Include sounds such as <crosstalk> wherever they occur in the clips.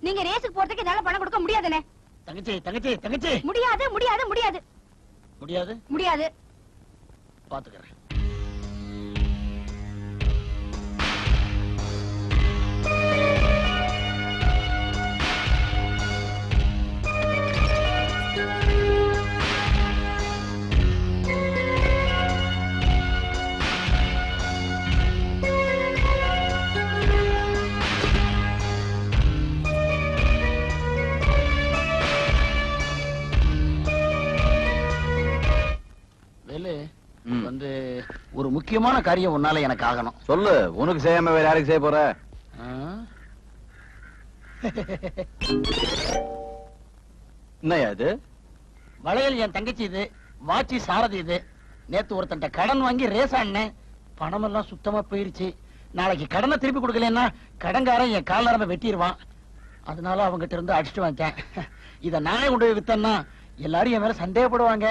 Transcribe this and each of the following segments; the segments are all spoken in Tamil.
நீங்க ரேஸுக்கு போறதுக்கு என்னால பணம் கொடுக்க முடியாதுண்ணே. தங்கச்சி தங்கச்சி தங்கச்சி. முடியாது முடியாது முடியாது. முடியாது? முடியாது. பாத்துக்கிறேன். முக்கியமான காரியம் உன்னால எனக்கு ஆகணும். சொல்லு உனக்கு செய்யாம வேற யாருக்கு செய்ய போற? ஆ? என்னய்யா இது? வளையல் என் தங்கச்சி இது வாட்சி சாரதி இது. நேத்து ஒருத்தன்ட்ட கடன் வாங்கி ரேஸ் ஆடினேன். பணம் எல்லாம் சுத்தமா போயிருச்சு. நாளைக்கு கடனை திருப்பி கொடுக்கலன்னா கடன்காரன் என் கால் நரம்ப வெட்டிடுவான் அதனால அவங்ககிட்ட இருந்து அடிச்சுட்டு வந்துட்டேன். இத நானே கொண்டு போய் வித்தேன்னா எல்லாரும் என் மேல சந்தேகப்படுவாங்க.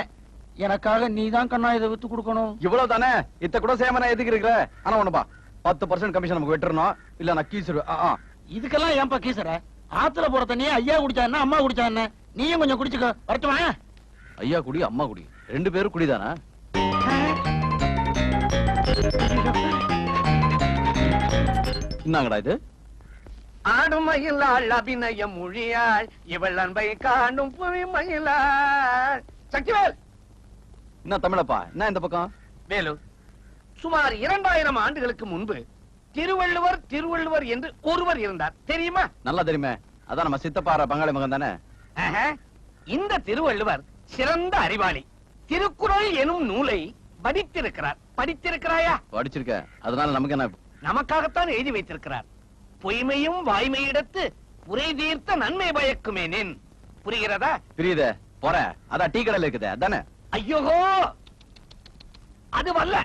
எனக்காக நீ தான் கண்ணா இதை வித்து கொடுக்கணும். இவ்வளவு தானே இத்த கூட செய்யாம நான் எதுக்கு இருக்கிற? ஆனா ஒண்ணுப்பா பத்து பர்சன்ட் கமிஷன் நமக்கு வெட்டுறணும். இல்ல நான் ஆ. இதுக்கெல்லாம் ஏன்பா கீசற? ஆத்துல போற தண்ணியே ஐயா குடிச்சா என்ன அம்மா குடிச்சா என்ன? நீயும் கொஞ்சம் குடிச்சுக்கோ. வரட்டுமா? ஐயா குடி அம்மா குடி. ரெண்டு பேரும் குடிதானா? என்னங்கடா இது? ஆடுமயிலாள் அபிநய மொழியாள் இவள் அன்பை காணும் புவி மயிலாள் சக்திவேல்! என்ன தமிழப்பா? என்ன இந்த பக்கம்? வேலு சுமார் இரண்டாயிரம் ஆண்டுகளுக்கு முன்பு திருவள்ளுவர் திருவள்ளுவர் என்று ஒருவர் இருந்தார். தெரியுமா? நல்லா தெரியுமே. அதான் நம்ம சித்தப்பாற பங்காளி மகன் தானே. இந்த திருவள்ளுவர் சிறந்த அறிவாளி. திருக்குறள் எனும் நூலை படித்திருக்கிறார். படித்திருக்கிறாயா? படிச்சிருக்க. அதனால நமக்கு என்ன? நமக்காகத்தான் எழுதி வைத்திருக்கிறார். பொய்மையும் வாய்மையிடத்து புரை தீர்த்த நன்மை பயக்குமேனேன். புரிகிறதா? புரியுதே. போறேன். அதான் டீ கடையில இருக்குதே. அதானே? ஐயோகோ அதுவல்ல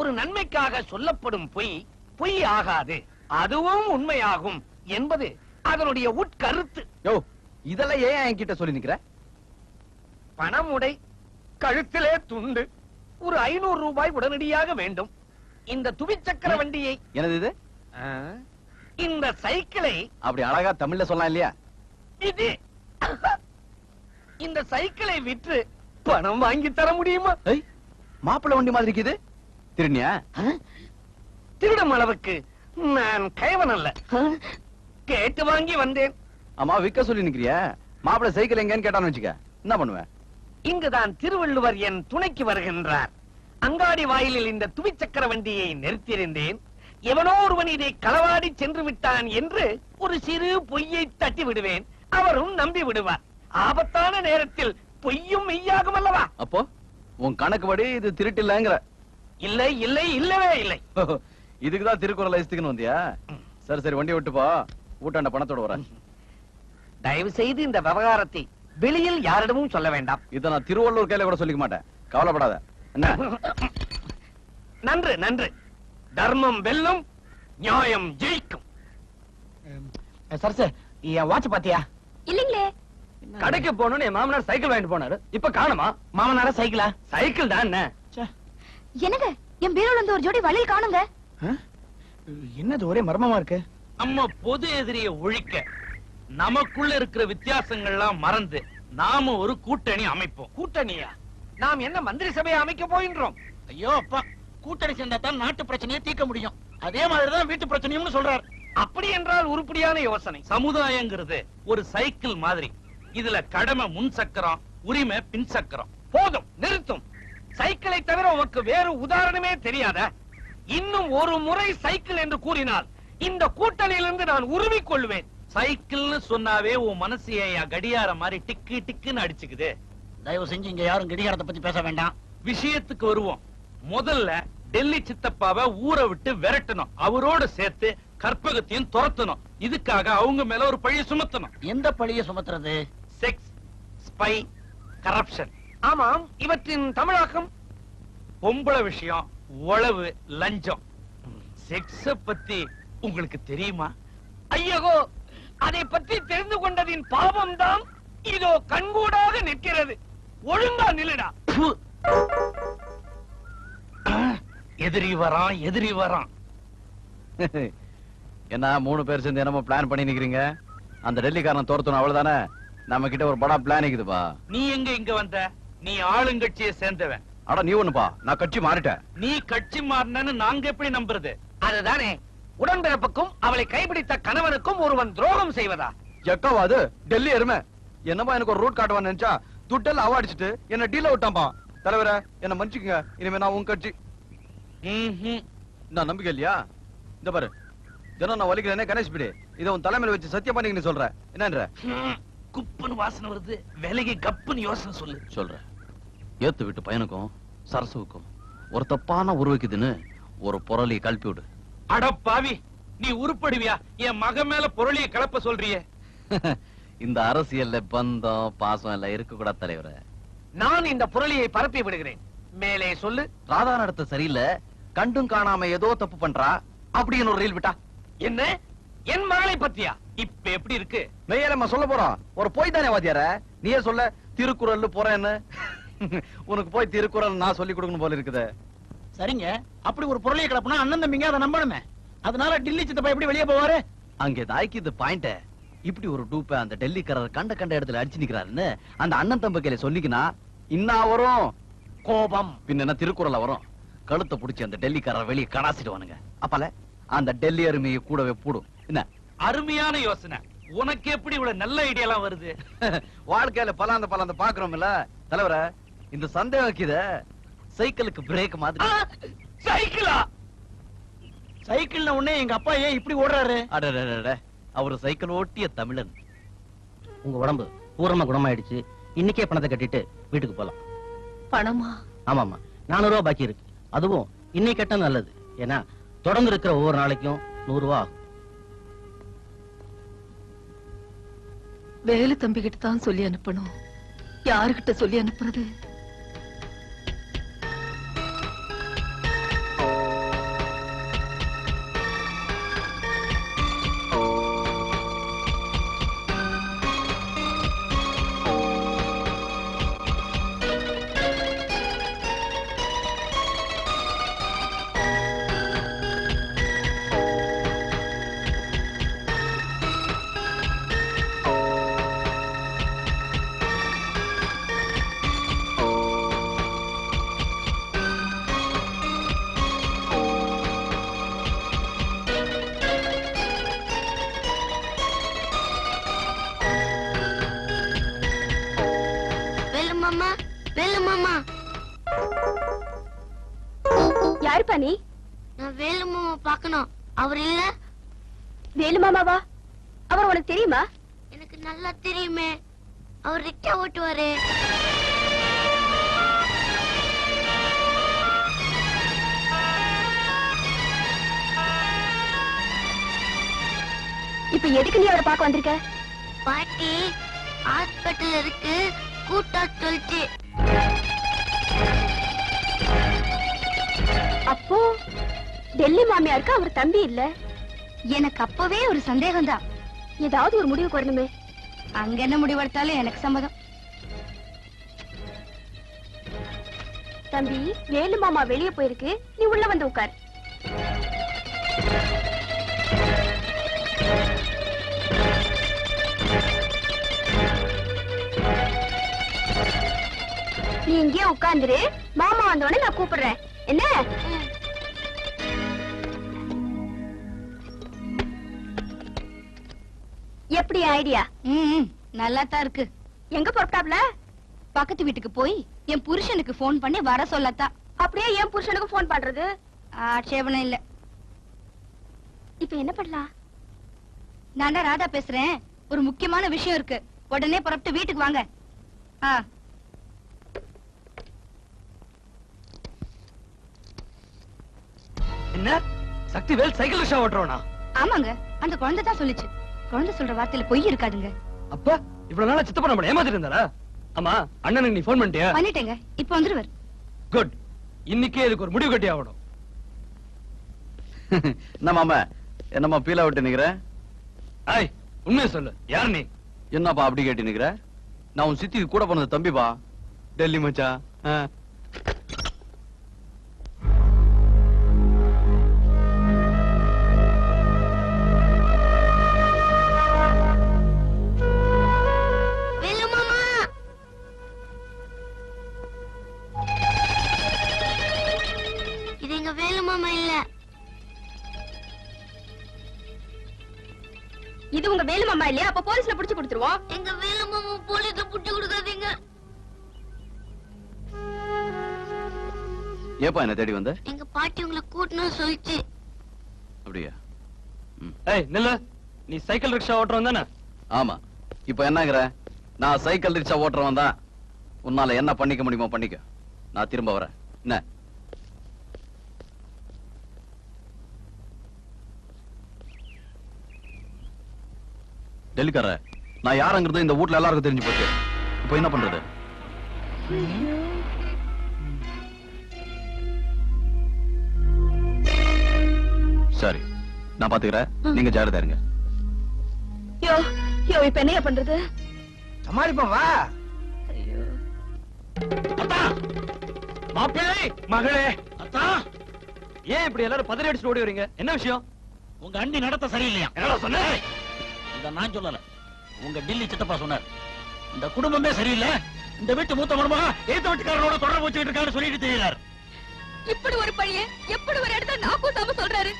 ஒரு நன்மைக்காக சொல்லப்படும் பொய் பொய் ஆகாது. அதுவும் உண்மையாகும் என்பது அதனுடைய உட்கருத்து. யோ இதெல்லாம் ஏன் என்கிட்ட சொல்லி நிக்கிற? பணமுடை கழுத்திலே துண்டு ஒரு ஐநூறு ரூபாய் உடனடியாக வேண்டும். இந்த துவிச்சக்கர வண்டியை என்னது இது? இந்த சைக்கிளை அப்படி அழகா தமிழ்ல சொல்லலாம் இல்லையா? இது. இந்த சைக்கிளை விற்று பணம் வாங்கி தர முடியுமா? மாப்பிள்ளை வண்டி மாதிரி இருக்குது. திருநியா? திருடும் அளவுக்கு நான் கைவன் அல்ல. கேட்டு வாங்கி வந்தேன். ஆமா விக்க சொல்லி நிக்கிறியா? மாப்பிள்ளை சைக்கிள் எங்கன்னு கேட்டான்னு வச்சுக்க. என்ன பண்ணுவேன்? இங்குதான் திருவள்ளுவர் என் துணைக்கு வருகின்றார். அங்காடி வாயிலில் இந்த துவிச்சக்கர வண்டியை நிறுத்தியிருந்தேன். எவனோ ஒருவன் இதை களவாடி சென்று விட்டான் என்று ஒரு சிறு பொய்யை தட்டி விடுவேன் அவரும் நம்பி விடுவார். ஆபத்தான நேரத்தில் பொய்யும் மெய்யாகும் அல்லவா? அப்போ உன் கணக்குப்படி இது திருட்டு இல்லங்கிற இல்லை இல்லை இல்லவே இல்லை. இதுக்குதான் திருக்குறள் ஐஸ்துக்குன்னு வந்தியா? சரி சரி வண்டி விட்டு போ. ஊட்டாண்ட பணத்தோட வரேன். தயவு செய்து இந்த விவகாரத்தை வெளியில் யாரிடமும் சொல்ல வேண்டாம். இதை நான் திருவள்ளூர் கையில கூட சொல்லிக்க மாட்டேன். கவலைப்படாத. என்ன? நன்று நன்று. தர்மம் வெல்லும் நியாயம் ஜெயிக்கும். சரசு என் வாட்ச் பாத்தியா? இல்லீங்களே. கடைக்கு போகணும்னு என் மாமனார் சைக்கிள் வாங்கிட்டு போனாரு. இப்ப காணுமா? மாமனார சைக்கிளா? சைக்கிள் தான் என்ன? என்னங்க என் பீரோல இருந்து ஒரு ஜோடி வளையல் காணுங்க. என்னது ஒரே மர்மமா இருக்கு? நம்ம பொது எதிரிய ஒழிக்க நமக்குள்ள இருக்கிற வித்தியாசங்கள்லாம் மறந்து நாம ஒரு கூட்டணி அமைப்போம். கூட்டணியா? நாம் என்ன மந்திரி சபையை அமைக்க போகின்றோம்? ஐயோ அப்பா. கூட்டணி சேர்ந்தா தான் நாட்டு பிரச்சனையை தீர்க்க முடியும். அதே மாதிரிதான் வீட்டு பிரச்சனையும் சொல்றாரு. அப்படி என்றால் உருப்படியான யோசனை. சமுதாயங்கிறது ஒரு சைக்கிள் மாதிரி. இதுல கடமை முன் சக்கரம் உரிமை பின் சக்கரம். போதும் நிறுத்தும். சைக்கிளை தவிர உனக்கு வேறு உதாரணமே தெரியாதா. இன்னும் ஒரு முறை சைக்கிள் என்று கூறினால் இந்த கூட்டணியிலிருந்து நான் உருவிக் கொள்வேன். சைக்கிள்னு சொன்னாவே உன் மனசு ஏன் கடியார மாதிரி டிக்கு டிக்குன்னு அடிச்சுக்குது. தயவு செஞ்சு இங்க யாரும் கடிகாரத்தை பத்தி பேச வேண்டாம். விஷயத்துக்கு வருவோம். முதல்ல டெல்லி சித்தப்பாவை ஊரை விட்டு விரட்டணும். அவரோட சேர்த்து கற்பகத்தையும் துரத்தணும். இதுக்காக அவங்க மேல ஒரு பழிய சுமத்தணும். எந்த பழிய சுமத்துறது? Sex spy corruption. ஆமாம். இவற்றின் தமிழாக்கம் பொம்பளை விஷயம் உளவு லஞ்சம். செக்ஸ பத்தி உங்களுக்கு தெரியுமா? ஐயகோ அதை பற்றி தெரிந்து கொண்டதின் பாவம் தான் இதோ கண்கூடாக நிற்கிறது. ஒழுங்கா நில்லுடா. எதிரி வரான் எதிரி வரான். <laughs> என்ன மூணு பேர் சேர்ந்து என்னமோ பிளான் பண்ணி நிக்கிறீங்க? அந்த டெல்லிக்காரன் தோர்த்தணும் அவ்வளவுதானே? நம்ம கிட்ட ஒரு படா பிளான் இருக்குதுப்பா. நீ எங்க இங்க வந்த? நீ ஆளுங்கட்சியை சேர்ந்தவன். அட நீ ஒண்ணுப்பா. நான் கட்சி மாறிட்டேன். நீ கட்சி மாறினன்னு நாங்க எப்படி நம்புறது? அதுதானே. உடன்பிறப்புக்கும் அவளை கைப்பிடித்த கணவனுக்கும் ஒருவன் துரோகம் செய்வதா? எக்காவா அது? டெல்லி எருமை. என்னப்பா எனக்கு ஒரு ரூட் காட்டுவான்னு நினைச்சா துட்டெல்லாம் அவாடிச்சிட்டு என்ன டீல விட்டான்பா தலைவரே என்ன மன்னிச்சுக்கங்க. இனிமே நான் உங்க கட்சி. நான் நம்பிக்கை இல்லையா? இந்த பாரு. தினம் நான் வலிக்கிறேனே கணேஷ் பிடி இதை உன் தலைமையில வச்சு சத்தியம் பண்ணி நீ சொல்ற. என்னன்ற? ஹம். குப்புன்னு வாசனை வருது. விலகி கப்புன்னு யோசனை சொல்லு. சொல்றேன். ஏத்து விட்டு பையனுக்கும் சரசுவுக்கும் ஒரு தப்பான உருவக்குதுன்னு ஒரு புரளி கல்பி விடு. அட பாவி நீ உருப்படுவியா? என் மகன் மேல பொருளிய கலப்ப சொல்றியே. <laughs> இந்த அரசியல்ல பந்தம் பாசம் எல்லாம் இருக்க கூடாது தலைவரே. நான் இந்த புரளியை பரப்பி விடுகிறேன். மேலே சொல்லு. ராதா நடத்த சரியில்லை கண்டும் காணாம ஏதோ தப்பு பண்றா அப்படின்னு ஒரு ரீல் விட்டா. என்ன? என் மகளை பத்தியா? இப்ப எப்படி இருக்கு? மெய்யா நம்ம சொல்ல போறோம் ஒரு போய் தானே வாத்தியார? நீயே சொல்ல திருக்குறள் போறேன்னு. உனக்கு போய் திருக்குறள் நான் சொல்லி கொடுக்கணும் போல இருக்குதே. சரிங்க. அப்படி ஒரு பொருளையை கிளப்புனா அண்ணன் தம்பிங்க அதை நம்பணுமே. அதனால டில்லி சித்தப்பா எப்படி வெளியே போவாரு? அங்கே தாய்க்கு இது பாயிண்ட் இப்படி ஒரு டூப்ப அந்த டெல்லிக்காரர் கண்ட கண்ட இடத்துல அடிச்சு நிக்கிறாருன்னு அந்த அண்ணன் தம்பக்கையில சொல்லிக்கினா இன்னா வரும்? கோபம். பின்ன என்ன திருக்குறள வரும்? கழுத்தை புடிச்சு அந்த டெல்லிக்காரர் வெளியே கடாசிடுவானுங்க. அப்பல அந்த டெல்லி அருமையை கூடவே போடும். என்ன? அருமையான யோசனை. உனக்கு எப்படி இவ்வளவு நல்ல ஐடியாலாம் வருது? <laughs> வாழ்க்கையில பலாந்த பலாந்த பாக்குறோம்ல தலைவர இந்த சந்தேகம் சைக்கிளுக்கு பிரேக் மாதிரி. சைக்கிளா? சைக்கிள்ன உடனே எங்க அப்பா ஏன் இப்படி ஓடுறாரு? அடடடட அவரு சைக்கிள் ஓட்டிய தமிழன். உங்க உடம்பு பூர்ணமா குணமாயிடுச்சு. இன்னைக்கே பணத்தை கட்டிட்டு வீட்டுக்கு போலாம். பணமா? ஆமாமா நானூறு ரூபாய் பாக்கி இருக்கு. அதுவும் இன்னைக்கு கட்ட நல்லது. ஏன்னா தொடர்ந்து இருக்கிற ஒவ்வொரு நாளைக்கும் நூறு ரூபாய் ஆகும். வேலு தம்பிகிட்ட தான் சொல்லி அனுப்பணும். யாருகிட்ட சொல்லி அனுப்புறது? யாருப்பா நீ? நான் வேலு மாமா பார்க்கணும். அவர் இல்ல? வேலு மாமாவா அவர் உனக்கு தெரியுமா? எனக்கு நல்லா தெரியுமே. அவர் ரிக்ஷா ஓட்டுவாரு. இப்ப எதுக்கு நீ அவரை பார்க்க வந்திருக்க? பாட்டி ஹாஸ்பிட்டல் இருக்கு. கூட்டா சொல்லிச்சு. அப்போ டெல்லி மாமியாருக்கு அவர் தம்பி இல்ல. எனக்கு அப்பவே ஒரு சந்தேகம் தான் ஏதாவது ஒரு முடிவு வரணுமே. அங்க என்ன முடிவு எடுத்தாலும் எனக்கு சம்மதம். தம்பி வேலு மாமா வெளியே போயிருக்கு. நீ உள்ள வந்து உட்கார். நீ இங்கேயே உட்கார்ந்துரு. மாமா வந்தோடனே நான் கூப்பிடுறேன். என்ன? எப்படி ஐடியா ம் நல்லா தான் இருக்கு. எங்க புறப்பட்டாப்ல பக்கத்து வீட்டுக்கு போய் என் புருஷனுக்கு ஃபோன் பண்ணி வர சொல்லத்தான். அப்படியே என் புருஷனுக்கு ஃபோன் பண்றது? ஆட்சேபணம் இல்ல. இப்ப என்ன பண்ணலாம்? நான் ராதா பேசுறேன். ஒரு முக்கியமான விஷயம் இருக்கு. உடனே புறப்பட்டு வீட்டுக்கு வாங்க. ஆ. என்ன? சக்திவேல் சைக்கிள் ரிக்ஷா ஓட்டுறவனா? ஆமாங்க அந்த குழந்தை தான் சொல்லுச்சு. குழந்தை சொல்ற வார்த்தையில பொய் இருக்காதுங்க. அப்ப இவ்வளவு நாளா சித்தப்பா நம்மள ஏமாத்திட்டு இருந்தாரா? ஆமா அண்ணனுக்கு நீ போன் பண்ணிட்டியா? பண்ணிட்டேங்க இப்ப வந்துருவார். குட் இன்னைக்கே இதுக்கு ஒரு முடிவு கட்டி ஆகணும். என்னமாம என்னம்மா பீலா விட்டு நிக்கிற? ஐய் உண்மையை சொல்லு. யார் நீ? என்னப்பா அப்படி கேட்டு நிக்கிற? நான் உன் சித்திக்கு கூட பிறந்த தம்பிப்பா. டெல்லி மச்சா எங்க வேலு மாமா போலீஸ்ல புடிச்சு கொடுக்காதீங்க. ஏப்பா என்ன தேடி வந்த? எங்க பாட்டி உங்களை கூட்டணும் சொல்லிச்சு. அப்படியா? ஏய் நில்லு. நீ சைக்கிள் ரிக்ஷா ஓட்டுறவன் தானே? ஆமா. இப்ப என்னங்கிற? நான் சைக்கிள் ரிக்ஷா ஓட்டுறவன் தான். உன்னால என்ன பண்ணிக்க முடியுமோ பண்ணிக்க. நான் திரும்ப வரேன். என்ன? டெல்லிக்கார நான் யாருங்கிறது இந்த வீட்ல எல்லாருக்கும் தெரிஞ்சு போச்சு. இப்போ என்ன பண்றது? சரி நான் பாத்துக்கிறேன். நீங்க ஜாகிரதா இருங்க. யோ யோ இப்ப என்னைய பண்றது? சமாளிப்போம் வா. அத்தா! மாப்பிள்ளை மகளே. அத்தா! ஏன் இப்படி எல்லாரும் பதறி அடிச்சுட்டு ஓடி வரீங்க? என்ன விஷயம்? உங்க அண்ணி நடத்த சரியில்லையா? என்னடா சொன்ன? ஏய், இத நான் சொல்லல. உங்க டில்லி சித்தப்பா சொன்னார். இந்த குடும்பமே சரியில்லை. இந்த வீட்டு மூத்த மருமகா ஏத்த வீட்டுக்காரனோட தொடர்பு வச்சுக்கிட்டு இருக்கான்னு சொல்லிட்டு தெரியுறாரு. இப்படி ஒரு பைய எப்படி ஒரு இடத்த நான் கூட்டாம சொல்றாரு?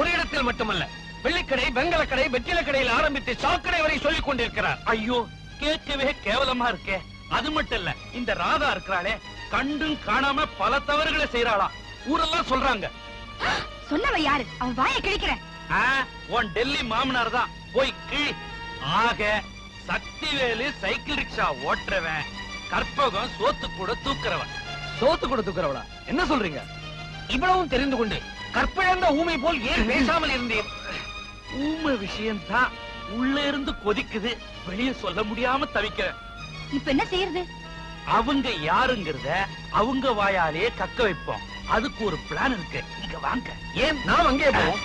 ஒரு இடத்தில் மட்டுமல்ல வெள்ளிக்கடை வெங்கலக்கடை வெற்றில கடையில் ஆரம்பித்து சாக்கடை வரை சொல்லிக் கொண்டிருக்கிறார். ஐயோ கேட்கவே கேவலமா இருக்கே. அது மட்டும் இல்ல இந்த ராதா இருக்கிறாளே கண்டும் காணாம பல தவறுகளை செய்யறாளா ஊரெல்லாம் சொல்றாங்க. சொன்னவ யாரு? அவன் வாயை கிழிக்கிறேன். உன் டெல்லி மாமனார் தான். போய் கிழி. ஆக சக்திவேலு சைக்கிள் ரிக்ஷா ஓட்டுறவன் கற்பகம் சோத்து கூட தூக்குறவன். சோத்து கூட தூக்குறவளா? என்ன சொல்றீங்க? இவ்வளவும் தெரிந்து கொண்டு கற்பிழந்த ஊமை போல் ஏன் பேசாமல் இருந்தேன் ஊமை விஷயம்தான் உள்ள இருந்து கொதிக்குது. வெளிய சொல்ல முடியாம தவிக்கிறேன். இப்ப என்ன செய்யறது? அவங்க யாருங்கிறத அவங்க வாயாலே கக்க வைப்போம். அதுக்கு ஒரு பிளான் இருக்கு. இங்க வாங்க. ஏன்? நாம் அங்கே போவோம்.